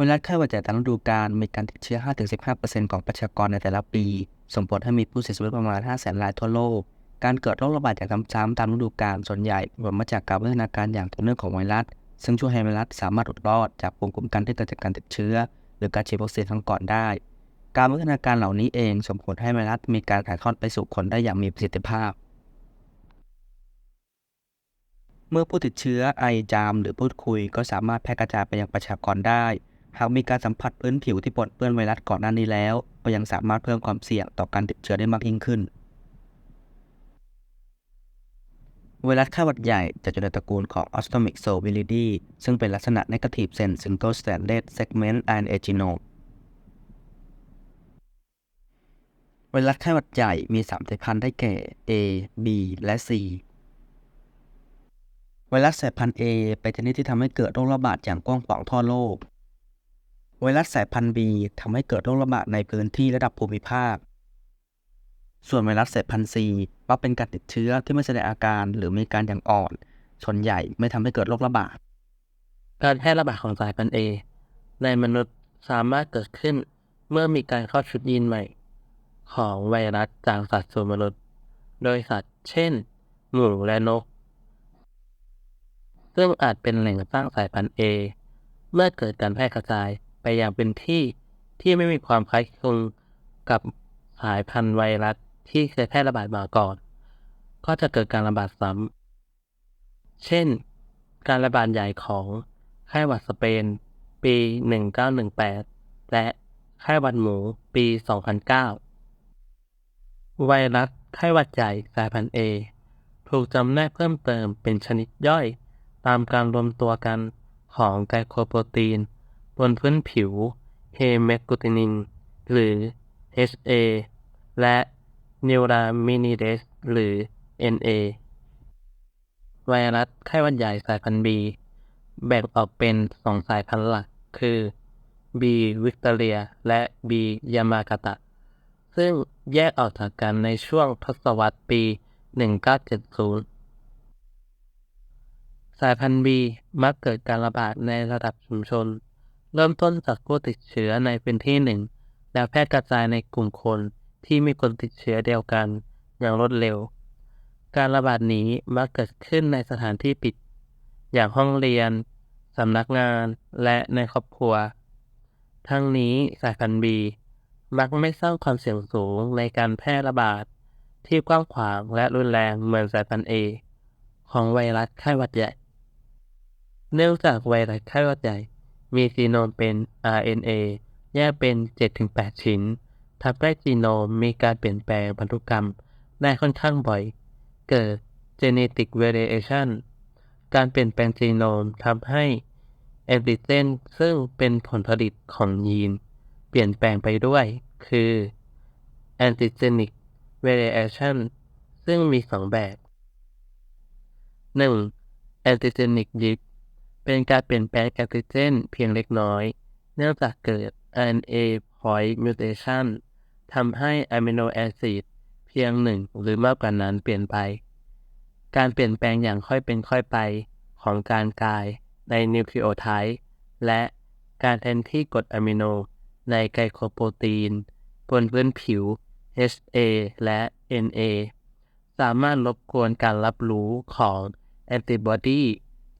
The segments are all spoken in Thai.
ไวรัสไข้หวัดใหญ่ตามฤดูกาลมีการติดเชื้อ 5-15%ของประชากรในแต่ละปี ส่งผลให้มีผู้เสียชีวิตประมาณ 500,000 รายทั่วโลก การเกิดโรคระบาดอย่างซ้ำๆตามฤดูกาลส่วนใหญ่ผลมาจากการพัฒนาการอย่างต่อเนื่องของไวรัส ซึ่งช่วยให้ไวรัสสามารถหลุดรอดจากภูมิคุ้มกันที่เกิดจากการติดเชื้อ หรือการฉีดวัคซีนครั้งก่อนได้ การพัฒนาการเหล่านี้เองส่งผลให้ไวรัสมีการถ่ายทอดไปสู่คนได้อย่างมีประสิทธิภาพเมื่อผู้ติดเชื้อไอจามหรือพูดคุยก็สามารถแพร่กระจายไปยังประชากรได้ หากมีการสัมผัสพื้นผิวที่ปนเปื้อนไวรัสก่อนหน้านี้แล้ว ก็ยังสามารถเพิ่มความเสี่ยงต่อการติดเชื้อได้มากยิ่งขึ้น ไวรัสไข้หวัดใหญ่จะอยู่ในตระกูลของ Ostomic s o v i r i d i ซึ่งเป็นลักษณะ Negative Sense Single Stranded Segment RNA Genome ไวรัสไข้หวัดใหญ่มี3สายพันธุ์ได้แก่ A B และ C ไวรัสสายพันธุ์ A เป็นชนิดที่ทำให้เกิดโรคระบาดอย่างกว้างขวางทั่วโลก ไวรัสสายพันธุ์ B ทำให้เกิดโรคระบาดในพื้นที่ระดับภูมิภาค ส่วนไวรัสสายพันธุ์ C มักเป็นการติดเชื้อที่ไม่แสดงอาการหรือมีการอย่างอ่อนส่วนใหญ่ไม่ทำให้เกิดโรคระบาด การแพร่ระบาดของสายพันธุ์ A ในมนุษย์สามารถเกิดขึ้นเมื่อมีการเข้าชุดยีนใหม่ ของไวรัสจากสัตว์สู่มนุษย์ โดยสัตว์เช่น หมูและนก ซึ่งอาจเป็นแหล่งสร้างสายพันธุ์ A เมื่อเกิดการแพร่กระจาย ไปยังเป็นที่ที่ไม่มีความคล้ายคลึงกับสายพันธุ์ไวรัสที่เคยแพร่ระบาดมาก่อน ก็จะเกิดการระบาดซ้ำ เช่น การระบาดใหญ่ของไข้หวัดสเปน ปี 1918 และไข้หวัดหมูปี 2009 ไวรัสไข้หวัดใหญ่สายพันธุ์ A ถูกจำแนกเพิ่มเติมเป็นชนิดย่อย ตามการรวมตัวกันของไกลโคโปรตีน บนพื้นผิวเฮเมกูตินิน หรือ HA และนิวรามินิเดสหรือ NA ไวรัสไข้หวัดใหญ่สายพันธุ์ B แบ่งออกเป็นสองสายพันธุ์หลัก คือ B วิกตอเรีย และ B ยามากาตะ ซึ่งแยกออกจากกันในช่วงทศวรรษปี 1970 สายพันธุ์ B มักเกิดการระบาดในระดับชุมชน เริ่มต้นจากผู้ติดเชื้อในพื้นที่หนึ่ง แล้วแพร่กระจายในกลุ่มคนที่มีคนติดเชื้อเดียวกันอย่างรวดเร็ว การระบาดนี้มักเกิดขึ้นในสถานที่ปิด อย่างห้องเรียน สำนักงาน และในครอบครัว ทั้งนี้สายพันธุ์ B มักไม่สร้างความเสี่ยงสูงในการแพร่ระบาด ที่กว้างขวางและรุนแรงเหมือนสายพันธุ์ A ของไวรัสไข้หวัดใหญ่ เนื่องจากไวรัสไข้หวัดใหญ่ มีจีโนมเป็น RNA แยกเป็น 7-8 ชิ้นทำให้จีโนมมีการเปลี่ยนแปลงพันธุกรรมได้ค่อนข้างบ่อย เกิด genetic variation การเปลี่ยนแปลงจีโนมทำให้แอนติเจนซึ่งเป็นผลผลิตของยีน เปลี่ยนแปลงไปด้วย คือ antigenic variation ซึ่งมีสองแบบ 1. antigenic drift เป็นการเปลี่ยนแปลงแอนติเจนเพียงเล็กน้อย เนื่องจากเกิด RNA point mutation ทำให้อะมิโนแอซิดเพียงหนึ่งหรือมากกว่านั้นเปลี่ยนไป การเปลี่ยนแปลงอย่างค่อยเป็นค่อยไปของการกลายในนิวคลีโอไทด์และการแทนที่กรดอะมิโนในไกลโคโปรตีน บนพื้นผิว HA และ NA สามารถรบกวนการรับรู้ของแอนติบอดี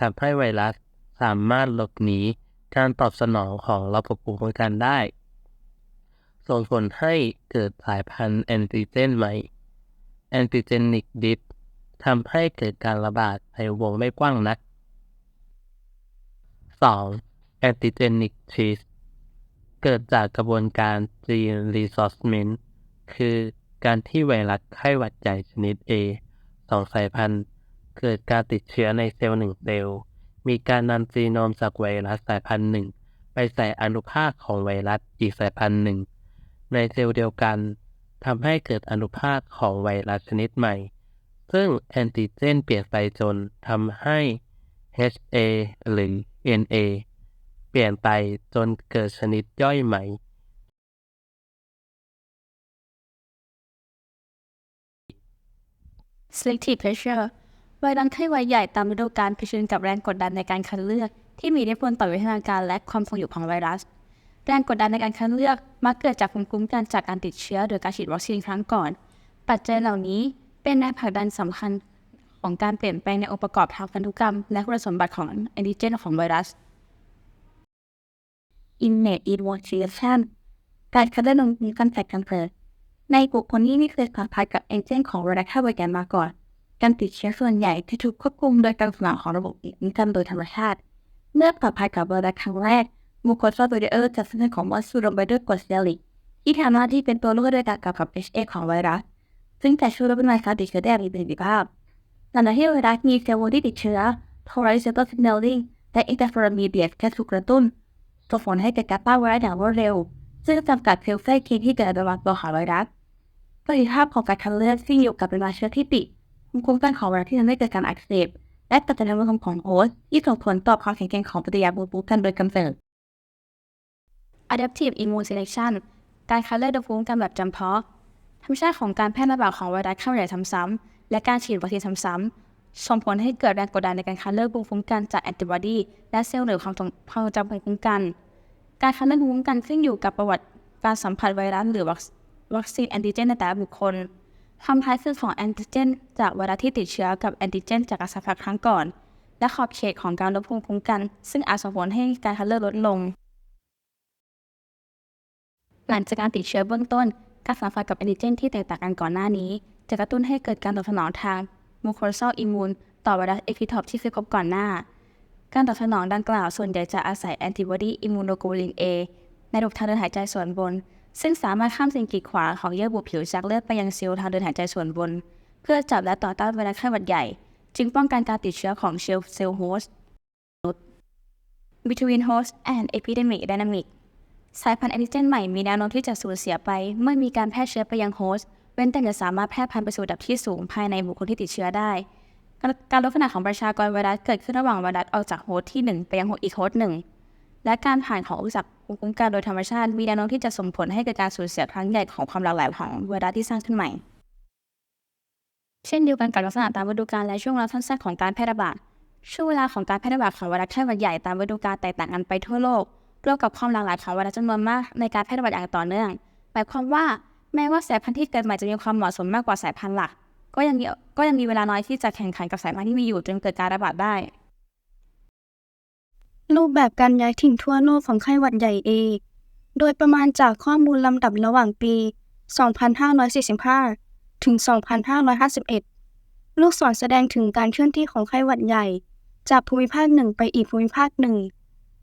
ทำให้ไวรัส สามารถหลบหนีการตอบสนองของระบบภูมิคุ้มกันได้ ส่งผลให้เกิดสายพันธุ์แอนติเจนใหม่แอนติเจนิกดิฟทำให้เกิดการระบาดในวงไม่กว้างนัก 2. Antigenic Shift เกิดจากกระบวนการ Gene Resorcement คือการที่ไวรัสไข้หวัดใหญ่ชนิด A สองสายพันธุ์ เกิดการติดเชื้อในเซลล์หนึ่งเซลล์ มีการนำจีโนมจากไวรัสสายพันธุ์หนึ่ง ไปใส่อนุภาคของไวรัสอีกสายพันธุ์หนึ่ง ในเซลล์เดียวกันทำให้เกิดอนุภาคของไวรัสชนิดใหม่ ซึ่งแอนติเจนเปลี่ยนไปจนทำให้ HA หรือ NA เปลี่ยนไปจนเกิดชนิดย่อยใหม่ selective pressure ไวรัสไข้หวัดใหญ่ตามฤดูกาลเผชิญกับแรงกดดันในการคัดเลือก ที่มีอิทธิพลต่อวิวัฒนาการและความคงอยู่ของไวรัส แรงกดดันในการคัดเลือกมักเกิดจากภูมิคุ้มกันจากการติดเชื้อโดยการฉีดวัคซีนครั้งก่อน ปัจจัยเหล่านี้เป็นแรงผลักดันสำคัญของการเปลี่ยนแปลงในองค์ประกอบทางพันธุกรรม และคุณสมบัติของแอนติเจนของไวรัส innate immunization การคัดเลือกภูมิคุ้มกันจากการเกิดในบุคคลที่ไม่เคยสัมผัสกับแอนติเจนของไวรัสไข้หวัดใหญ่มาก่อน การติดเชื้อส่วนใหญ่ที่ถูกควบคุมโดยการสนองของระบบภูมิคุ้มกันโดยธรรมชาติ เมื่อสัมผัสกับไวรัสครั้งแรกมูโคซาตัวเดอร์จะแสดงของมอสซูโรไบเดอร์กรดเซลลิกที่ทำหน้าที่เป็นตัวลูกด้วยกันกับกับ HA ของไวรัส ซึ่งจะช่วยลดปริมาณการติดเชื้อได้อย่างมีประสิทธิภาพหลังจากที่ไวรัสมีเซลล์ที่ติดเชื้อโทรไซเตอร์ซิกเนลลิงและอินเตอร์เฟอร์มีเดียแค่ถูกกระตุ้นส่งผลให้เกิดการต้านไวรัสอย่างรวดเร็ว ซึ่งจำกัดเซลล์ไส้คลีนที่เกิดระหว่างตัวของไวรัสประสิทธิภาพของการคัดเลือกที่อยู่กับปริมาณเชื้อที่ติด ภูมิคุ้มกันของไวรัสที่ทำให้เกิดการอักเสบและปัจจัยในระบบของโฮสต์ที่ส่งผลต่อความแข็งแกร่งของปฏิกิริยาภูมิคุ้มกันโดยกำเนิด Adaptive Immune Selection การคัดเลือกโดยภูมิคุ้มกันแบบจำเพาะธรรมชาติของการแพร่ระบาดของไวรัสเข้าใหญ่ซ้ำๆและการฉีดวัคซีนซ้ำๆส่งผลให้เกิดแรงกดดันในการคัดเลือกภูมิคุ้มกันจากแอนติบอดีและเซลล์หรือความทรงความจำภูมิคุ้มกัน การคัดเลือกภูมิคุ้มกันขึ้นอยู่กับประวัติการสัมผัสไวรัสหรือวัคซีนแอนติเจนในแต่ละบุคคล ความคล้ายคลึงของแอนติเจน จากไวรัสที่ติดเชื้อกับแอนติเจน จากการสัมผัสครั้งก่อน และขอบเขตของการลดภูมิคุ้มกัน ซึ่งอาจส่งผลให้การคัดเลือกลดลง หลังจากการติดเชื้อเบื้องต้น การสัมผัสกับแอนติเจน ที่แตกต่างกันก่อนหน้านี้ จะกระตุ้นให้เกิดการตอบสนองทางมูโคซ a ลอิมมูนต่อไวรัสเอพิทอปที่เคยพบก่อนหน้า การตอบสนองดังกล่าวส่วนใหญ่จะอาศัยแอนติบอดีอิมมูโนโกลิน A ในระบบทางเดินหายใจส่วนบน ซึ่งสามารถข้ามสิ่งกีดขวางของเยื่อบุผิวจากเลือดไปยังเซลล์ทางเดินหายใจส่วนบน เพื่อจับและต่อต้านไวรัสไข้หวัดใหญ่ จึงป้องกันการติดเชื้อของเซลล์เซลล์โฮสต์ Between host and epidemic dynamic สายพันธุ์แอนติเจนใหม่มีแนวโน้มที่จะสูญเสียไป เมื่อมีการแพร่เชื้อไปยังโฮสต์เว้นแต่จะสามารถแพร่พันธุ์ไปสู่ระดับที่สูงภายในบุคคลที่ติดเชื้อได้ การลดขนาดของประชากรไวรัสเกิดขึ้นระหว่างไวรัสออกจากโฮสต์ที่ 1 ไปยังโฮสต์อีกโฮสต์หนึ่งและการผ่านของอุปสรรค ภูมิคุ้มกันโดยธรรมชาติมีแนวโน้มที่จะส่งผลให้เกิดการสูญเสียครั้งใหญ่ของความหลากหลายของไวรัสที่สร้างขึ้นใหม่ เช่นเดียวกันกับลักษณะตามฤดูกาลและช่วงเวลาสั้นๆของการแพร่ระบาดช่วงเวลาของการแพร่ระบาดของไวรัสไข้หวัดใหญ่ตามฤดูกาลแตกต่างกันไปทั่วโลกรวมกับความหลากหลายของไวรัสจำนวนมากในการแพร่ระบาดอย่างต่อเนื่องหมายความว่าแม้ว่าสายพันธุ์ที่เกิดใหม่จะมีความเหมาะสมมากกว่าสายพันธุ์หลัก ก็ยังมีก็ยังมีเวลาน้อยที่จะแข่งขันกับสายพันธุ์ที่มีอยู่จนเกิดการระบาดได้ รูปแบบการย้ายถิ่นทั่วโลกของไข้หวัดใหญ่เอ โดยประมาณจากข้อมูลลำดับระหว่างปี 2545 ถึง 2551 ลูกศรแสดงถึงการเคลื่อนที่ของไข้หวัดใหญ่ จากภูมิภาคหนึ่งไปอีกภูมิภาคหนึ่ง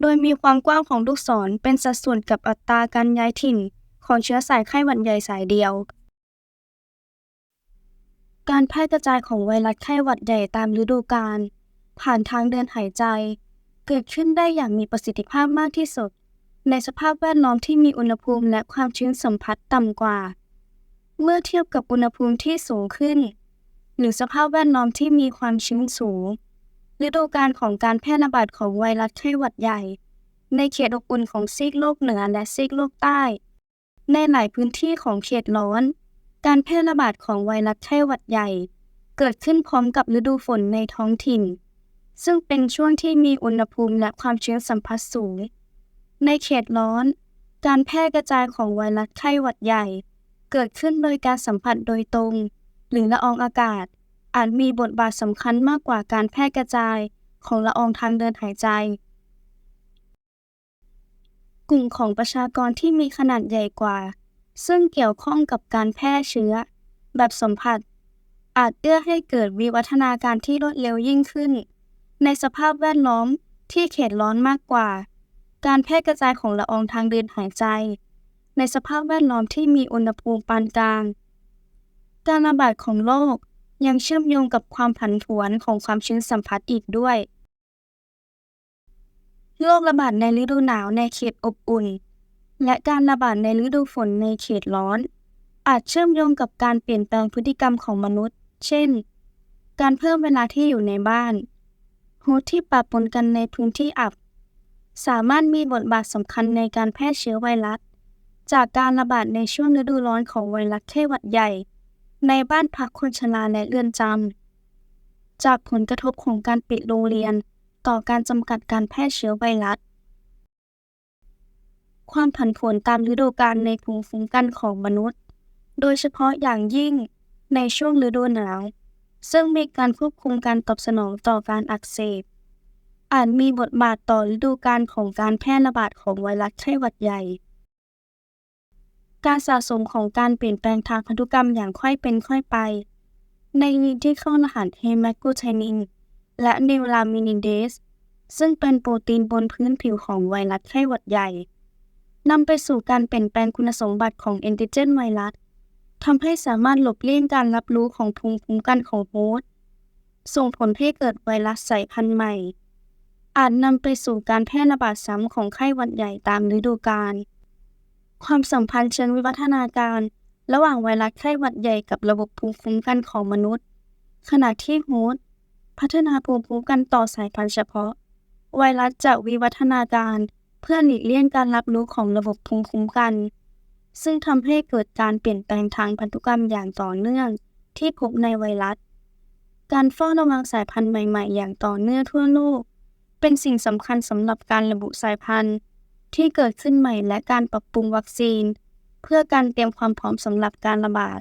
โดยมีความกว้างของลูกศรเป็นสัดส่วนกับอัตราการย้ายถิ่นของเชื้อสายไข้หวัดใหญ่สายเดียว การแพร่กระจายของไวรัสไข้หวัดใหญ่ตามฤดูกาลผ่านทางเดินหายใจ เกิดขึ้นได้อย่างมีประสิทธิภาพมากที่สุด ในสภาพแวดล้อมที่มีอุณหภูมิและความชื้นสัมผัสต่ำกว่า เมื่อเทียบกับอุณหภูมิที่สูงขึ้น หรือสภาพแวดล้อมที่มีความชื้นสูงฤดูกาลของการแพร่ระบาดของไวรัสไข้หวัดใหญ่ ในเขตอบอุ่นของซีกโลกเหนือและซีกโลกใต้ ในหลายพื้นที่ของเขตร้อน การแพร่ระบาดของไวรัสไข้หวัดใหญ่ เกิดขึ้นพร้อมกับฤดูฝนในท้องถิ่น ซึ่งเป็นช่วงที่มีอุณหภูมิและความชื้นสัมผัสสูง ในเขตร้อน การแพร่กระจายของไวรัสไข้หวัดใหญ่ เกิดขึ้นโดยการสัมผัสโดยตรง หรือละอองอากาศ อาจมีบทบาทสำคัญมากกว่าการแพร่กระจายของละอองทางเดินหายใจ กลุ่มของประชากรที่มีขนาดใหญ่กว่า ซึ่งเกี่ยวข้องกับการแพร่เชื้อ แบบสัมผัส อาจเอื้อให้เกิดวิวัฒนาการที่รวดเร็วยิ่งขึ้น ในสภาพแวดล้อมที่เขตร้อนมากกว่า การแพร่กระจายของละอองทางเดินหายใจ ในสภาพแวดล้อมที่มีอุณหภูมิปานกลาง การระบาดของโรคยังเชื่อมโยงกับความผันผวนของความชื้นสัมผัสอีกด้วย โรคระบาดในฤดูหนาวในเขตอบอุ่น และการระบาดในฤดูฝนในเขตร้อน อาจเชื่อมโยงกับการเปลี่ยนแปลงพฤติกรรมของมนุษย์ เช่น การเพิ่มเวลาที่อยู่ในบ้าน ฮสต์ที่ปะปนกันในพื้นที่อับ สามารถมีบทบาทสำคัญในการแพร่เชื้อไวรัส จากการระบาดในช่วงฤดูร้อนของไวรัสไข้หวัดใหญ่ ในบ้านพักคนชราและเรือนจำ จากผลกระทบของการปิดโรงเรียน ต่อการจำกัดการแพร่เชื้อไวรัส ความผันผวนตามฤดูกาลในภูมิคุ้มกันของมนุษย์ โดยเฉพาะอย่างยิ่งในช่วงฤดูหนาว ซึ่งมีการควบคุมการตอบสนองต่อการอักเสบ อาจมีบทบาทต่อฤดูกาลของการแพร่ระบาดของไวรัสไข้หวัดใหญ่ การสะสมของการเปลี่ยนแปลงทางพันธุกรรมอย่างค่อยเป็นค่อยไป ในยีนที่เข้ารหัสเฮมากูไทนิน และนิวลามินินเดส ซึ่งเป็นโปรตีนบนพื้นผิวของไวรัสไข้หวัดใหญ่นำไปสู่การเปลี่ยนแปลงคุณสมบัติของแอนติเจนไวรัส ทำให้สามารถหลบเลี่ยงการรับรู้ของภูมิคุ้มกันของโฮสต์ส่งผลให้เกิดไวรัสสายพันธุ์ใหม่ อาจนำไปสู่การแพร่ระบาดซ้ำของไข้หวัดใหญ่ตามฤดูกาลความสัมพันธ์เชิงวิวัฒนาการ ระหว่างไวรัสไข้หวัดใหญ่กับระบบภูมิคุ้มกันของมนุษย์ ขณะที่โฮสต์พัฒนาภูมิคุ้มกันต่อสายพันธุ์เฉพาะ ไวรัสจะวิวัฒนาการ เพื่อหลีกเลี่ยงการรับรู้ของระบบภูมิคุ้มกัน ซึ่งทำให้เกิดการเปลี่ยนแปลงทางพันธุกรรมอย่างต่อเนื่อง ที่พบในไวรัส การเฝ้าระวังสายพันธุ์ใหม่ ๆ อย่างต่อเนื่องทั่วโลก เป็นสิ่งสำคัญสำหรับการระบุสายพันธุ์ ที่เกิดขึ้นใหม่และการปรับปรุงวัคซีน เพื่อการเตรียมความพร้อมสำหรับการระบาด